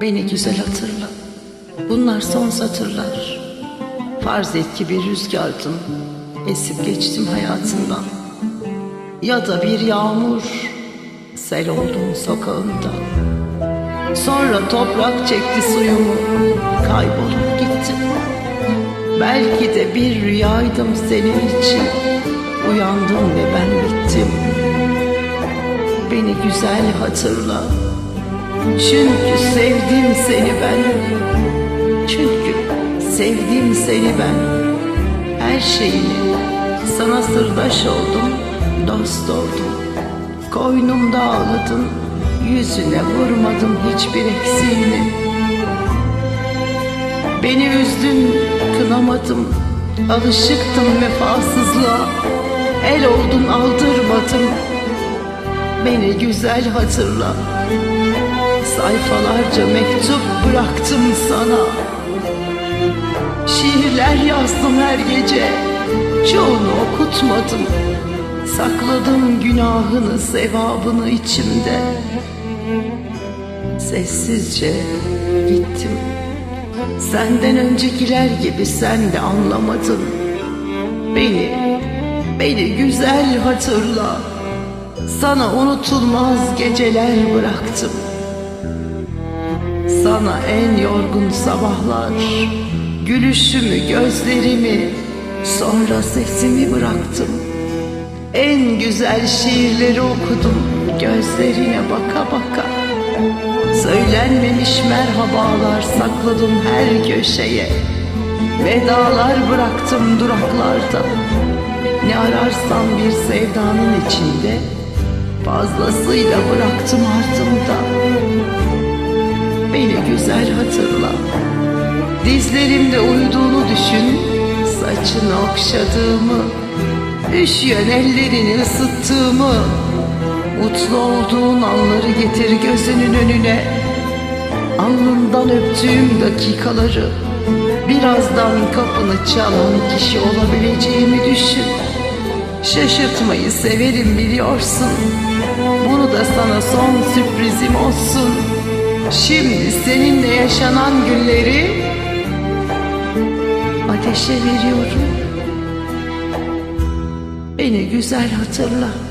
Beni güzel hatırla. Bunlar son satırlar. Farz et ki bir rüzgardım. Esip geçtim hayatından. Ya da bir yağmur. Sel oldum sokağında. Sonra toprak çekti suyumu. Kaybolup gittim. Belki de bir rüyaydım senin için. Uyandım ve ben bittim. Beni güzel hatırla. Çünkü sevdim seni ben. Çünkü sevdim seni ben. Her şeyini sana sırdaş oldum, dost oldum. Koynumda ağladım, yüzüne vurmadım hiçbir eksiğini. Beni üzdün, kınamadım, alışıktım vefasızlığa. El oldun aldırmadım, beni güzel hatırla. Sayfalarca mektup bıraktım sana. Şiirler yazdım her gece. Çoğunu okutmadım. Sakladım günahını sevabını içimde. Sessizce gittim. Senden öncekiler gibi sen de anlamadın. Beni, beni güzel hatırla Sana unutulmaz geceler bıraktım. Sana en yorgun sabahlar Gülüşümü, gözlerimi Sonra sesimi bıraktım. En güzel şiirleri okudum Gözlerine baka baka. Söylenmemiş merhabalar sakladım her köşeye. Vedalar bıraktım duraklarda. Ne ararsam bir sevdanın içinde Fazlasıyla bıraktım ardımda. Beni güzel hatırla. Dizlerimde uyuduğunu düşün. Saçını okşadığımı Üşüyen ellerini ısıttığımı. Mutlu olduğun anları getir gözünün önüne. Alnından öptüğüm dakikaları Birazdan kapını çalan kişi olabileceğimi düşün Şaşırtmayı severim biliyorsun Bunu da sana son sürprizim olsun Şimdi seninle yaşanan günleri ateşe veriyorum. Beni güzel hatırla.